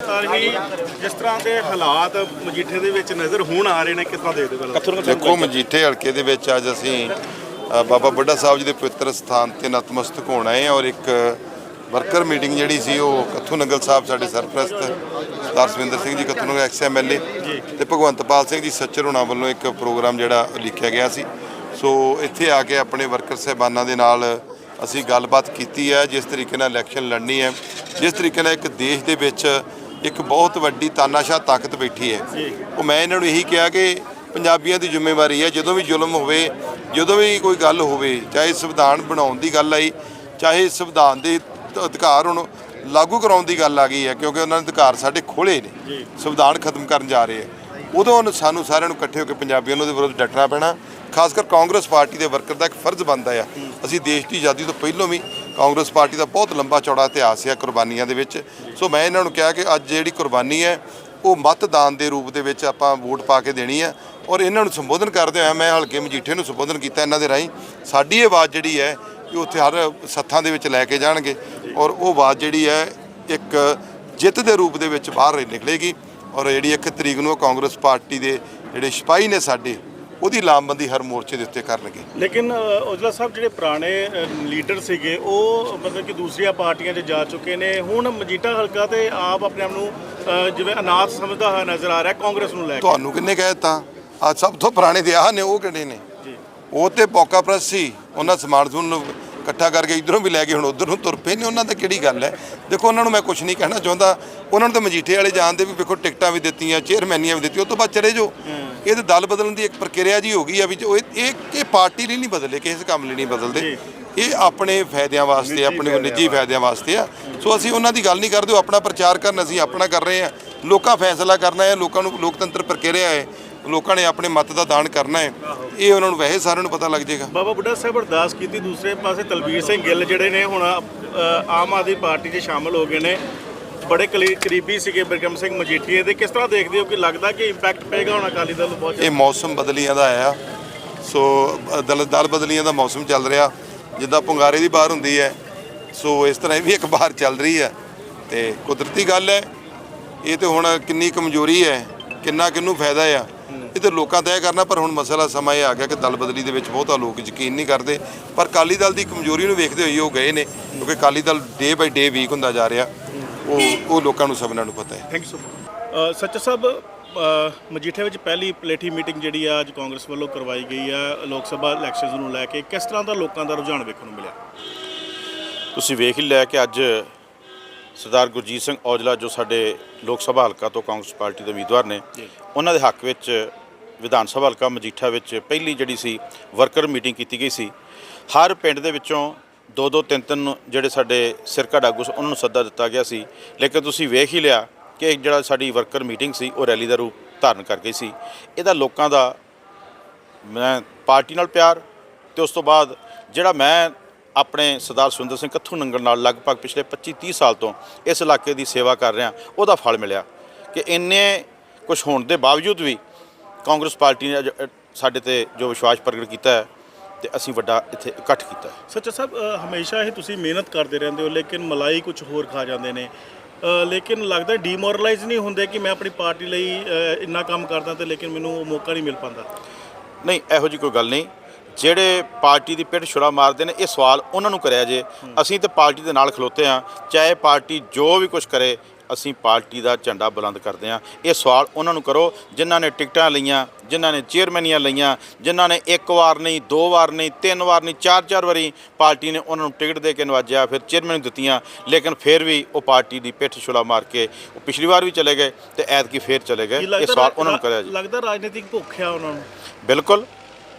Sir ਹੀ ਜਿਸ ਤਰ੍ਹਾਂ ਦੇ ਹਾਲਾਤ ਮਜੀਠੇ ਦੇ ਵਿੱਚ ਨਜ਼ਰ ਹੁਣ ਆ ਰਹੇ ਨੇ ਕਿਸ ਤਰ੍ਹਾਂ ਦੇਖਦੇ ਹੋ ਗੱਲ? ਦੇਖੋ ਮਜੀਠੇ ਹਲਕੇ ਦੇ ਵਿੱਚ ਅੱਜ ਅਸੀਂ ਬਾਬਾ ਬੁੱਢਾ ਸਾਹਿਬ ਜੀ ਦੇ ਪਵਿੱਤਰ ਸਥਾਨ ਤੇ ਨਤਮਸਤਕ ਹੋਣਾ ਹੈ ਔਰ ਇੱਕ ਵਰਕਰ ਮੀਟਿੰਗ ਜਿਹੜੀ ਸੀ ਉਹ ਕੱਥੂ ਨੰਗਲ ਸਾਹਿਬ ਸਾਡੇ ਸਰਪ੍ਰਸਤ ਸਰਦਾਰ ਸਵਿੰਦਰ ਸਿੰਘ ਜੀ ਕੱਥੂ ਨੰਗਲ ਐਕਸ ਐਮਐਲਏ ਤੇ ਭਗਵੰਤਪਾਲ ਸਿੰਘ ਜੀ ਸੱਚਰ ਹੋਣਾ ਵੱਲੋਂ ਇੱਕ ਪ੍ਰੋਗਰਾਮ ਜਿਹੜਾ ਲਿਖਿਆ ਗਿਆ ਸੀ। ਸੋ ਇੱਥੇ ਆ ਕੇ ਆਪਣੇ ਵਰਕਰ ਸਹਿਬਾਨਾਂ ਦੇ ਨਾਲ ਅਸੀਂ ਗੱਲਬਾਤ ਕੀਤੀ ਹੈ ਜਿਸ ਤਰੀਕੇ ਨਾਲ ਇਲੈਕਸ਼ਨ ਲੜਨੀ ਹੈ ਜਿਸ ਤਰੀਕੇ ਨਾਲ ਇੱਕ ਦੇਸ਼ ਦੇ ਵਿੱਚ ਇੱਕ ਬਹੁਤ ਵੱਡੀ ਤਾਨਾਸ਼ਾਹ ਤਾਕਤ ਬੈਠੀ ਹੈ। ਉਹ ਮੈਂ ਇਹਨਾਂ ਨੂੰ ਇਹੀ ਕਿਹਾ ਕਿ ਪੰਜਾਬੀਆਂ ਦੀ ਜ਼ਿੰਮੇਵਾਰੀ ਹੈ ਜਦੋਂ ਵੀ ਜ਼ੁਲਮ ਹੋਵੇ ਜਦੋਂ ਵੀ ਕੋਈ ਗੱਲ ਹੋਵੇ ਚਾਹੇ ਸੰਵਿਧਾਨ ਬਣਾਉਣ ਦੀ ਗੱਲ ਆਈ ਚਾਹੇ ਸੰਵਿਧਾਨ ਦੇ ਅਧਿਕਾਰ ਹੁਣ ਲਾਗੂ ਕਰਾਉਣ ਦੀ ਗੱਲ ਆ ਗਈ ਹੈ ਕਿਉਂਕਿ ਉਹਨਾਂ ਨੇ ਅਧਿਕਾਰ ਸਾਡੇ ਖੋਲੇ ਨੇ। ਸੰਵਿਧਾਨ ਖਤਮ ਕਰਨ ਜਾ ਰਹੇ ਹੈ। ਉਦੋਂ ਸਾਨੂੰ ਸਾਰਿਆਂ ਨੂੰ ਇਕੱਠੇ ਹੋ ਕੇ ਪੰਜਾਬੀਆਂ ਨੂੰ ਉਹਦੇ ਵਿਰੁੱਧ ਡਟਣਾ ਪੈਣਾ ਖਾਸ ਕਰ ਕਾਂਗਰਸ ਪਾਰਟੀ ਦੇ ਵਰਕਰ ਦਾ ਇੱਕ ਫਰਜ਼ ਬਣਦਾ ਆ। ਅਸੀਂ ਦੇਸ਼ ਦੀ ਆਜ਼ਾਦੀ ਤੋਂ ਪਹਿਲਾਂ ਵੀ ਕਾਂਗਰਸ ਪਾਰਟੀ ਦਾ ਬਹੁਤ ਲੰਬਾ ਚੌੜਾ ਇਤਿਹਾਸ ਹੈ ਕੁਰਬਾਨੀਆਂ ਦੇ ਵਿੱਚ। ਸੋ ਮੈਂ ਇਹਨਾਂ ਨੂੰ ਕਿਹਾ ਕਿ ਅੱਜ ਜਿਹੜੀ ਕੁਰਬਾਨੀ ਹੈ, ਉਹ ਮਤਦਾਨ ਦੇ ਰੂਪ ਦੇ ਵਿੱਚ ਆਪਾਂ ਵੋਟ ਪਾ ਕੇ ਦੇਣੀ ਹੈ ਔਰ ਇਹਨਾਂ ਨੂੰ ਸੰਬੋਧਨ ਕਰਦੇ ਹੋਇਆ ਮੈਂ ਹਲਕੇ ਮਜੀਠੇ ਨੂੰ ਸੰਬੋਧਨ ਕੀਤਾ ਇਹਨਾਂ ਦੇ ਰਾਹੀਂ। ਸਾਡੀ ਇਹ ਆਵਾਜ਼ ਜਿਹੜੀ ਹੈ ਕਿ ਉੱਥੇ ਹਰ ਸੱਥਾਂ ਦੇ ਵਿੱਚ ਲੈ ਕੇ ਜਾਣਗੇ ਔਰ ਉਹ ਆਵਾਜ਼ ਜਿਹੜੀ ਹੈ, ਇੱਕ ਜਿੱਤ ਦੇ ਰੂਪ ਦੇ ਵਿੱਚ ਬਾਹਰ ਨਿਕਲੇਗੀ ਔਰ ਜਿਹੜੀ ਇੱਕ ਤਰੀਕ ਨੂੰ ਉਹ ਕਾਂਗਰਸ ਪਾਰਟੀ ਦੇ ਜਿਹੜੇ ਸਿਪਾਹੀ ਨੇ ਸਾਡੇ ਉਹਦੀ ਲਾਮਬੰਦੀ ਹਰ ਮੋਰਚੇ ਦੇ ਉੱਤੇ ਕਰਨਗੇ। ਲੇਕਿਨ ਔਜਲਾ ਸਾਹਿਬ ਜਿਹੜੇ ਪੁਰਾਣੇ ਲੀਡਰ ਸੀਗੇ ਉਹ ਮਤਲਬ ਕਿ ਦੂਸਰੀਆਂ ਪਾਰਟੀਆਂ 'ਚ ਜਾ ਚੁੱਕੇ ਨੇ। ਹੁਣ ਮਜੀਠਾ ਹਲਕਾ ਤੇ ਆਪ ਆਪਣੇ ਆਪ ਨੂੰ ਜਿਵੇਂ ਅਨਾਥ ਸਮਝਦਾ ਹੋਇਆ ਨਜ਼ਰ ਆ ਰਿਹਾ ਕਾਂਗਰਸ ਨੂੰ ਲੈ ਕੇ। ਤੁਹਾਨੂੰ ਕਿੰਨੇ ਕਹਿ ਦਿੱਤਾ? ਆ ਸਭ ਤੋਂ ਪੁਰਾਣੇ ਦੇ ਆਹ ਨੇ ਉਹ ਕਿਹੜੇ ਨੇ? ਜੀ। ਉਹ ਤੇ ਪੌਕਾ ਪ੍ਰੈਸ ਸੀ ਉਹਨਾਂ ਸਮਾਨ ਸਮੂਨ ਨੂੰ ਇਕੱਠਾ ਕਰਕੇ ਇਧਰੋਂ ਵੀ ਲੈ ਕੇ ਹੁਣ ਉਧਰ ਨੂੰ ਤੁਰ ਪਏ ਨੇ ਉਹਨਾਂ ਦਾ ਕਿਹੜੀ ਗੱਲ ਹੈ? ਦੇਖੋ ਉਹਨਾਂ ਨੂੰ ਮੈਂ ਕੁਝ ਨਹੀਂ ਕਹਿਣਾ ਚਾਹੁੰਦਾ। ਉਹਨਾਂ ਨੂੰ ਤਾਂ ਮਜੀਠੇ ਵਾਲੇ ਜਾਣਦੇ ਵੀ ਵੇਖੋ ਟਿਕਟਾਂ ਵੀ ਦਿੱਤੀਆਂ ਚੇਅਰਮੈਨੀਆਂ ਵੀ ਦਿੱਤੀਆਂ ਉਸ ਤੋਂ ਬਾਅਦ ਚਲੇ ਜਾਓ। ਇਹ ਤਾਂ ਦਲ ਬਦਲਣ ਦੀ ਇੱਕ ਪ੍ਰਕਿਰਿਆ ਜੀ ਹੋ ਗਈ ਆ ਵੀ ਜੋ ਇਹ ਇਹ ਇਹ ਪਾਰਟੀ ਲਈ ਨਹੀਂ ਬਦਲੇ ਕਿਸੇ ਕੰਮ ਲਈ ਨਹੀਂ ਬਦਲਦੇ। ਇਹ ਆਪਣੇ ਫਾਇਦਿਆਂ ਵਾਸਤੇ ਆਪਣੇ ਨਿੱਜੀ ਫਾਇਦਿਆਂ ਵਾਸਤੇ ਆ। ਸੋ ਅਸੀਂ ਉਹਨਾਂ ਦੀ ਗੱਲ ਨਹੀਂ ਕਰਦੇ ਉਹ ਆਪਣਾ ਪ੍ਰਚਾਰ ਕਰਨ ਅਸੀਂ ਆਪਣਾ ਕਰ ਰਹੇ ਹਾਂ ਲੋਕਾਂ ਫੈਸਲਾ ਕਰਨਾ ਹੈ ਲੋਕਾਂ ਨੂੰ ਲੋਕਤੰਤਰ ਪ੍ਰਕਿਰਿਆ ਹੈ ਲੋਕਾਂ ਨੇ ਆਪਣੇ ਮਤ ਦਾ ਦਾਨ ਕਰਨਾ ਹੈ। ਇਹ ਉਹਨਾਂ ਨੂੰ ਵੈਸੇ ਸਾਰਿਆਂ ਨੂੰ ਪਤਾ ਲੱਗ ਜਾਏਗਾ। ਬਾਬਾ ਬੁੱਢਾ ਸਾਹਿਬ ਅਰਦਾਸ ਕੀਤੀ ਦੂਸਰੇ ਪਾਸੇ ਤਲਵੀਰ ਸਿੰਘ ਗਿੱਲ ਜਿਹੜੇ ਨੇ ਹੁਣ ਆਮ ਆਦਮੀ ਪਾਰਟੀ 'ਚ ਸ਼ਾਮਲ ਹੋ ਗਏ ਨੇ। ਬੜੇ ਕਲੀ- ਕਰੀਬੀ ਸੀਗੇ ਬਿਕਰਮ ਸਿੰਘ ਮਜੀਠੀਏ ਦੇ। ਕਿਸ ਤਰ੍ਹਾਂ ਦੇਖਦੇ ਹੋ ਕਿ ਲੱਗਦਾ ਕਿ ਇੰਪੈਕਟ ਪਏਗਾ ਹੁਣ ਅਕਾਲੀ ਦਲ ਨੂੰ ਬਹੁਤ ਇਹ ਮੌਸਮ ਬਦਲੀਆਂ ਦਾ ਆਇਆ। ਸੋ, ਦਲ ਦਲ ਬਦਲੀਆਂ ਦਾ ਮੌਸਮ ਚੱਲ ਰਿਹਾ। ਜਿੱਦਾਂ ਪੁੰਗਾਰੇ ਦੀ ਬਾਹਰ ਹੁੰਦੀ ਹੈ, ਸੋ ਇਸ ਤਰ੍ਹਾਂ ਇਹ ਵੀ ਇੱਕ ਬਾਹਰ ਚੱਲ ਰਹੀ ਹੈ। ਤੇ ਕੁਦਰਤੀ ਗੱਲ ਹੈ, ਇਹ ਤੇ ਹੁਣ ਕਿੰਨੀ ਕਮਜ਼ੋਰੀ ਹੈ, ਕਿੰਨਾ ਕਿੰਨੂੰ ਫਾਇਦਾ ਆ। ਇਹ ਤੇ ਲੋਕਾਂ ਤੈਅ ਕਰਨਾ, ਪਰ ਹੁਣ ਮਸਲਾ ਸਮਾਂ ਇਹ ਆ ਗਿਆ ਕਿ ਦਲ ਬਦਲੀ ਦੇ ਵਿੱਚ ਬਹੁਤਾ ਲੋਕ ਯਕੀਨ ਨਹੀਂ ਕਰਦੇ। ਪਰ ਕਾਲੀ ਦਲ ਦੀ ਕਮਜ਼ੋਰੀ ਨੂੰ ਵੇਖਦੇ ਹੋਏ ਉਹ ਗਏ ਨੇ, ਕਿਉਂਕਿ ਕਾਲੀ ਦਲ ਡੇ ਬਾਈ ਡੇ ਵੀਕ ਹੁੰਦਾ ਜਾ ਰਿਹਾ। ਉਹ ਉਹ ਲੋਕਾਂ ਨੂੰ ਸਭਨਾਂ ਨੂੰ ਪਤਾ ਹੈ। ਥੈਂਕ ਯੂ ਸੋ ਸੱਚ ਸਾਹਿਬ ਅ, ਮਜੀਠੇ ਵਿੱਚ ਪਹਿਲੀ ਪਲੇਠੀ ਮੀਟਿੰਗ ਜਿਹੜੀ ਆ ਅੱਜ ਕਾਂਗਰਸ ਵੱਲੋਂ ਕਰਵਾਈ ਗਈ ਆ ਲੋਕ ਸਭਾ ਇਲੈਕਸ਼ਨਸ ਨੂੰ ਲੈ ਕੇ ਕਿਸ ਤਰ੍ਹਾਂ ਦਾ ਲੋਕਾਂ ਦਾ ਰੁਝਾਨ ਵੇਖਣ ਨੂੰ ਮਿਲਿਆ? ਤੁਸੀਂ ਵੇਖ ਹੀ ਲਿਆ ਕਿ ਅੱਜ ਸਰਦਾਰ ਗੁਰਜੀਤ ਸਿੰਘ ਔਜਲਾ ਜੋ ਸਾਡੇ ਲੋਕ ਸਭਾ ਹਲਕਾ ਤੋਂ ਕਾਂਗਰਸ ਪਾਰਟੀ ਦੇ ਉਮੀਦਵਾਰ ਨੇ ਉਹਨਾਂ ਦੇ ਹੱਕ ਵਿੱਚ ਵਿਧਾਨ ਸਭਾ ਹਲਕਾ ਮਜੀਠਾ ਵਿੱਚ ਪਹਿਲੀ ਜਿਹੜੀ ਸੀ ਵਰਕਰ ਮੀਟਿੰਗ ਕੀਤੀ ਗਈ ਸੀ। ਹਰ ਪਿੰਡ ਦੇ ਵਿੱਚੋਂ ਦੋ ਦੋ ਤਿੰਨ ਤਿੰਨ ਜਿਹੜੇ ਸਾਡੇ ਸਿਰਕਾ ਡਾਗੂ ਸੀ ਉਹਨਾਂ ਨੂੰ ਸੱਦਾ ਦਿੱਤਾ ਗਿਆ ਸੀ। ਲੇਕਿਨ ਤੁਸੀਂ ਵੇਖ ਹੀ ਲਿਆ ਕਿ ਜਿਹੜਾ ਸਾਡੀ ਵਰਕਰ ਮੀਟਿੰਗ ਸੀ ਉਹ ਰੈਲੀ ਦਾ ਰੂਪ ਧਾਰਨ ਕਰ ਗਈ ਸੀ। ਇਹਦਾ ਲੋਕਾਂ ਦਾ ਮੈਂ ਪਾਰਟੀ ਨਾਲ ਪਿਆਰ ਤੇ ਉਸ ਤੋਂ ਬਾਅਦ ਜਿਹੜਾ ਮੈਂ ਆਪਣੇ ਸਰਦਾਰ ਸੁੰਦਰ ਸਿੰਘ ਕੱਥੂ ਨੰਗਲ ਨਾਲ ਲਗਭਗ ਪਿਛਲੇ 25 30 ਸਾਲ ਤੋਂ ਇਸ ਇਲਾਕੇ ਦੀ ਸੇਵਾ ਕਰ ਰਿਹਾ ਉਹਦਾ ਫਲ ਮਿਲਿਆ ਕਿ ਇੰਨੇ ਕੁਝ ਹੋਣ ਦੇ ਬਾਵਜੂਦ ਵੀ ਕਾਂਗਰਸ ਪਾਰਟੀ ਨੇ ਅੱਜ, ਸਾਡੇ ਤੇ ਜੋ ਵਿਸ਼ਵਾਸ ਪ੍ਰਗਟ ਕੀਤਾ ਹੈ ਤੇ ਅਸੀਂ ਵੱਡਾ ਇੱਥੇ ਇਕੱਠ ਕੀਤਾ ਸੱਚਾ ਸਾਹਿਬ ਹਮੇਸ਼ਾ ਹੀ ਤੁਸੀਂ ਮਿਹਨਤ ਕਰਦੇ ਰਹਿੰਦੇ ਹੋ ਲੇਕਿਨ ਮਲਾਈ ਕੁਝ ਹੋਰ ਖਾ ਜਾਂਦੇ ਨੇ। ਲੇਕਿਨ ਲੱਗਦਾ ਡੀਮੋਰਲਾਈਜ਼ ਨਹੀਂ ਹੁੰਦੇ ਕਿ ਮੈਂ ਆਪਣੀ ਪਾਰਟੀ ਲਈ ਇੰਨਾ ਕੰਮ ਕਰਦਾ ਤੇ ਲੇਕਿਨ ਮੈਨੂੰ ਉਹ ਮੌਕਾ ਨਹੀਂ ਮਿਲ ਪਾਉਂਦਾ। ਨਹੀਂ ਇਹੋ ਜੀ ਕੋਈ ਗੱਲ ਨਹੀਂ। ਜਿਹੜੇ ਪਾਰਟੀ ਦੀ ਪਿੱਠ ਛੁਰਾ ਮਾਰਦੇ ਨੇ ਇਹ ਸਵਾਲ ਉਹਨਾਂ ਨੂੰ ਕਰਿਆ ਜੇ। ਅਸੀਂ ਤੇ ਪਾਰਟੀ ਦੇ ਨਾਲ ਖਲੋਤੇ ਆ ਚਾਹੇ ਪਾਰਟੀ ਜੋ ਵੀ ਕੁਝ ਕਰੇ ਅਸੀਂ ਪਾਰਟੀ ਦਾ ਝੰਡਾ ਬੁਲੰਦ ਕਰਦੇ ਆ ਇਹ ਸਵਾਲ ਉਹਨਾਂ ਨੂੰ ਕਰੋ ਜਿਨ੍ਹਾਂ ਨੇ ਟਿਕਟਾਂ ਲਈਆਂ ਜਿਨ੍ਹਾਂ ਨੇ ਚੇਅਰਮੈਨੀਆਂ ਲਈਆਂ ਜਿਨ੍ਹਾਂ ਨੇ ਇੱਕ ਵਾਰ ਨਹੀਂ ਦੋ ਵਾਰ ਨਹੀਂ ਤਿੰਨ ਵਾਰ ਨਹੀਂ ਚਾਰ ਚਾਰ ਵਾਰੀ ਪਾਰਟੀ ਨੇ ਉਹਨਾਂ ਨੂੰ ਟਿਕਟ ਦੇ ਕੇ ਨਵਾਜਿਆ ਫਿਰ ਚੇਅਰਮੈਨ ਦਿੱਤੀਆਂ ਲੇਕਿਨ ਫਿਰ ਵੀ ਉਹ ਪਾਰਟੀ ਦੀ ਪਿੱਠ ਛੁਰਾ ਮਾਰ ਕੇ ਉਹ ਪਿਛਲੀ ਵਾਰ ਵੀ ਚਲੇ ਗਏ ਤੇ ਐਤਕੀ ਫਿਰ ਚਲੇ ਗਏ। ਇਹ ਸਵਾਲ ਉਹਨਾਂ ਨੂੰ ਕਰਿਆ ਜੀ। ਲੱਗਦਾ ਰਾਜਨੀਤਿਕ ਭੁੱਖ ਆ ਉਹਨਾਂ ਨੂੰ? ਬਿਲਕੁਲ।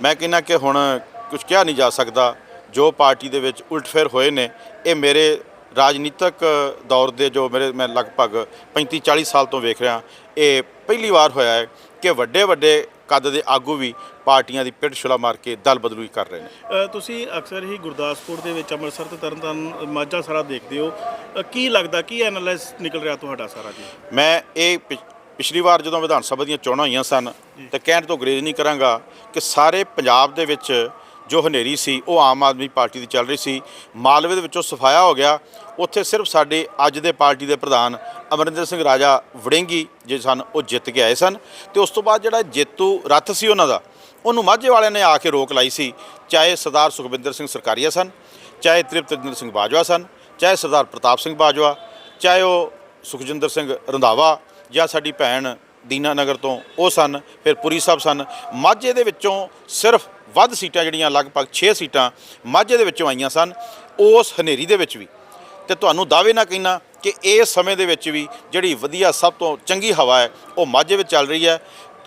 ਮੈਂ ਕਹਿੰਦਾ ਕਿ ਹੁਣ ਕੁਝ ਕਿਹਾ ਨਹੀਂ ਜਾ ਸਕਦਾ। ਜੋ ਪਾਰਟੀ ਦੇ ਵਿੱਚ ਉਲਟਫੇਰ ਹੋਏ ਨੇ ਇਹ ਮੇਰੇ ਰਾਜਨੀਤਿਕ ਦੌਰ ਦੇ ਜੋ ਮੇਰੇ ਮੈਂ ਲਗਭਗ 35 40 ਸਾਲ ਤੋਂ ਵੇਖ ਰਿਹਾ ਇਹ ਪਹਿਲੀ ਵਾਰ ਹੋਇਆ ਹੈ ਕਿ ਵੱਡੇ ਵੱਡੇ ਕੱਦ ਦੇ ਆਗੂ ਵੀ ਪਾਰਟੀਆਂ ਦੀ ਪਿੱਠ ਛੁਲਾ ਮਾਰ ਕੇ ਦਲ ਬਦਲੂਈ ਕਰ ਰਹੇ ਨੇ। ਤੁਸੀਂ ਅਕਸਰ ਹੀ ਗੁਰਦਾਸਪੁਰ ਦੇ ਵਿੱਚ ਅੰਮ੍ਰਿਤਸਰ ਤੇ ਤਰਨਤਾਰਨ ਮਾਝਾ ਸਾਰਾ ਦੇਖਦੇ ਹੋ। ਕੀ ਲੱਗਦਾ ਕੀ ਐਨਾਲਾਈਜ਼ ਨਿਕਲ ਰਿਹਾ ਤੁਹਾਡਾ ਸਾਰਾ ਜੀ? ਮੈਂ ਇਹ ਪਿਛ- ਪਿਛਲੀ ਵਾਰ ਜਦੋਂ ਵਿਧਾਨ ਸਭਾ ਦੀਆਂ ਚੋਣਾਂ ਹੋਈਆਂ ਸਨ ਤੇ ਕਹਿਣ ਤੋਂ ਗਰੇਜ਼ ਨਹੀਂ ਕਰਾਂਗਾ ਕਿ ਸਾਰੇ ਪੰਜਾਬ ਦੇ ਵਿੱਚ ਜੋ ਹਨੇਰੀ ਸੀ, ਉਹ ਆਮ ਆਦਮੀ ਪਾਰਟੀ ਦੀ ਚੱਲ ਰਹੀ ਸੀ। ਮਾਲਵੇ ਦੇ ਵਿੱਚੋਂ ਸਫਾਇਆ ਹੋ ਗਿਆ। ਉੱਥੇ ਸਿਰਫ ਸਾਡੇ ਅੱਜ ਦੇ ਪਾਰਟੀ ਦੇ ਪ੍ਰਧਾਨ ਅਮਰਿੰਦਰ ਸਿੰਘ ਰਾਜਾ ਵੜਿੰਗੀ ਜੇ ਸਨ, ਉਹ ਜਿੱਤ ਕੇ ਆਏ ਸਨ। ਤੇ ਉਸ ਤੋਂ ਬਾਅਦ ਜਿਹੜਾ ਜੇਤੂ ਰੱਥ ਸੀ ਉਹਨਾਂ ਦਾ, ਉਹਨੂੰ ਮਾਝੇ ਵਾਲਿਆਂ ਨੇ ਆ ਕੇ ਰੋਕ ਲਾਈ ਸੀ। ਚਾਹੇ ਸਰਦਾਰ ਸੁਖਵਿੰਦਰ ਸਿੰਘ ਸਰਕਾਰੀਆ ਸਨ, ਚਾਹੇ ਤ੍ਰਿਪਤਜਿੰਦਰ ਸਿੰਘ ਬਾਜਵਾ ਸਨ, ਚਾਹੇ ਸਰਦਾਰ ਪ੍ਰਤਾਪ ਸਿੰਘ ਬਾਜਵਾ, ਚਾਹੇ ਉਹ ਸੁਖਜਿੰਦਰ ਸਿੰਘ ਰੰਧਾਵਾ ਜਾਂ ਸਾਡੀ ਭੈਣ ਦੀਨਾ ਨਗਰ ਤੋਂ ਉਹ ਸਨ, ਫਿਰ ਪੁਰੀ ਸਾਹਿਬ ਸਨ। ਮਾਝੇ ਦੇ ਵਿੱਚੋਂ ਸਿਰਫ ਵੱਧ ਸੀਟਾਂ ਜਿਹੜੀਆਂ, ਲਗਭਗ 6 ਸੀਟਾਂ ਮਾਝੇ ਦੇ ਵਿੱਚੋਂ ਆਈਆਂ ਸਨ, ਉਸ ਹਨੇਰੀ ਦੇ ਵਿੱਚ ਵੀ। ਤੇ ਤੁਹਾਨੂੰ ਦਾਅਵੇ ਨਾ ਕਹਿਣਾ ਕਿ ਇਸ ਸਮੇਂ ਦੇ ਵਿੱਚ ਵੀ ਜਿਹੜੀ ਵਧੀਆ, ਸਭ ਤੋਂ ਚੰਗੀ ਹਵਾ ਹੈ, ਉਹ ਮਾਝੇ ਵਿੱਚ ਚੱਲ ਰਹੀ ਹੈ।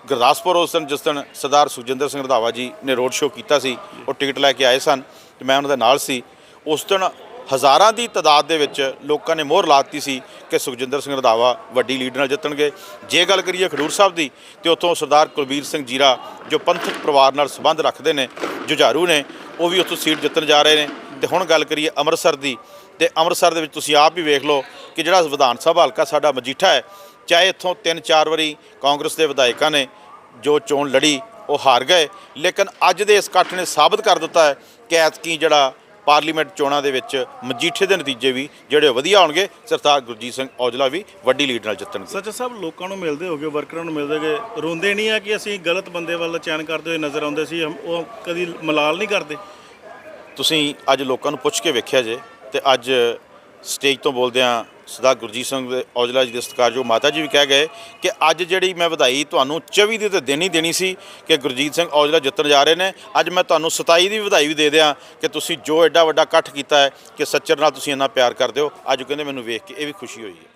ਗੁਰਦਾਸਪੁਰ ਉਸ ਦਿਨ, ਜਿਸ ਦਿਨ ਸਰਦਾਰ ਸੁਖਜਿੰਦਰ ਸਿੰਘ ਰੰਧਾਵਾ ਜੀ ਨੇ ਰੋਡ ਸ਼ੋਅ ਕੀਤਾ ਸੀ, ਉਹ ਟਿਕਟ ਲੈ ਕੇ ਆਏ ਸਨ ਤੇ ਮੈਂ ਉਹਨਾਂ ਦੇ ਨਾਲ ਸੀ। ਉਸ ਦਿਨ ਹਜ਼ਾਰਾਂ ਦੀ ਤਾਦਾਦ ਦੇ ਵਿੱਚ ਲੋਕਾਂ ਨੇ ਮੋਹਰ ਲਾਤੀ ਸੀ ਕਿ ਸੁਖਜਿੰਦਰ ਸਿੰਘ ਰੰਧਾਵਾ ਵੱਡੀ ਲੀਡ ਨਾਲ ਜਿੱਤਣਗੇ। ਜੇ ਗੱਲ ਕਰੀਏ ਖਡੂਰ ਸਾਹਿਬ ਦੀ, ਤੇ ਉੱਥੋਂ ਸਰਦਾਰ ਕੁਲਬੀਰ ਸਿੰਘ ਜੀਰਾ, ਜੋ ਪੰਥਕ ਪਰਿਵਾਰ ਨਾਲ ਸੰਬੰਧ ਰੱਖਦੇ ਨੇ, ਜੁਝਾਰੂ ਨੇ, ਉਹ ਵੀ ਉੱਥੋਂ ਸੀਟ ਜਿੱਤਣ ਜਾ ਰਹੇ ਨੇ। ਤੇ ਹੁਣ ਗੱਲ ਕਰੀਏ ਅੰਮ੍ਰਿਤਸਰ ਦੀ, ਤੇ ਅੰਮ੍ਰਿਤਸਰ ਦੇ ਵਿੱਚ ਤੁਸੀਂ ਆਪ ਵੀ ਵੇਖ ਲਓ ਕਿ ਜਿਹੜਾ ਵਿਧਾਨ ਸਭਾ ਹਲਕਾ ਸਾਡਾ ਮਜੀਠਾ ਹੈ, ਚਾਹੇ ਇੱਥੋਂ ਤਿੰਨ ਚਾਰ ਵਾਰੀ ਕਾਂਗਰਸ ਦੇ ਵਿਧਾਇਕਾਂ ਨੇ ਜੋ ਚੋਣ ਲੜੀ, ਉਹ ਹਾਰ ਗਏ। ਲੇਕਿਨ ਅੱਜ ਦੇ ਇਸ ਇਕੱਠ ਨੇ ਸਾਬਤ ਕਰ ਦਿੱਤਾ ਹੈ ਕਿ ਐਤਕੀ ਜਿਹੜਾ ਪਾਰਲੀਮੈਂਟ ਚੋਣਾਂ ਦੇ ਵਿੱਚ ਮਜੀਠੇ ਦੇ ਨਤੀਜੇ ਵੀ ਜਿਹੜੇ ਵਧੀਆ ਹੋਣਗੇ। ਸਰਦਾਰ ਗੁਰਜੀਤ ਸਿੰਘ ਔਜਲਾ ਵੀ ਵੱਡੀ ਲੀਡ ਨਾਲ ਜਿੱਤਣਗੇ। ਸੱਚ ਸਾਹਿਬ ਲੋਕਾਂ ਨੂੰ ਮਿਲਦੇ ਹੋਗੇ ਵਰਕਰਾਂ ਨੂੰ ਮਿਲਦੇ ਹੋਗੇ। ਰੋਂਦੇ ਨਹੀਂ ਆ ਕਿ ਅਸੀਂ ਗਲਤ ਬੰਦੇ ਵੱਲ ਚੈਨ ਕਰਦੇ ਹੋਏ ਨਜ਼ਰ ਆਉਂਦੇ ਸੀ। ਉਹ ਕਦੀ ਮਲਾਲ ਨਹੀਂ ਕਰਦੇ। ਤੁਸੀਂ ਅੱਜ ਲੋਕਾਂ ਨੂੰ ਪੁੱਛ ਕੇ ਵੇਖਿਆ ਜੇ ਤੇ ਅੱਜ ਸਟੇਜ ਤੋਂ ਬੋਲਦੇ ਆ ਸਰਦਾਰ ਗੁਰਜੀਤ ਸਿੰਘ ਦੇ ਔਜਲਾ ਜੀ ਦੇ ਸਤਿਕਾਰਯੋਗ ਮਾਤਾ ਜੀ ਵੀ ਕਹਿ ਗਏ ਕਿ ਅੱਜ ਜਿਹੜੀ ਮੈਂ ਵਧਾਈ ਤੁਹਾਨੂੰ 24 ਦੀ ਤੇ ਦੇਣੀ ਦੇਣੀ ਸੀ ਕਿ ਗੁਰਜੀਤ ਸਿੰਘ ਔਜਲਾ ਜਿੱਤਣ ਜਾ ਰਹੇ ਨੇ, ਅੱਜ ਮੈਂ ਤੁਹਾਨੂੰ 27 ਦੀ ਵਧਾਈ ਵੀ ਦੇ ਦਿਆਂ ਕਿ ਤੁਸੀਂ ਜੋ ਐਡਾ ਵੱਡਾ ਇਕੱਠ ਕੀਤਾ ਹੈ ਕਿ ਸੱਚਰ ਨਾਲ ਤੁਸੀਂ ਇੰਨਾ ਪਿਆਰ ਕਰਦੇ ਹੋ। ਅੱਜ ਕਹਿੰਦੇ ਮੈਨੂੰ ਵੇਖ ਕੇ ਇਹ ਵੀ ਖੁਸ਼ੀ ਹੋਈ ਹੈ।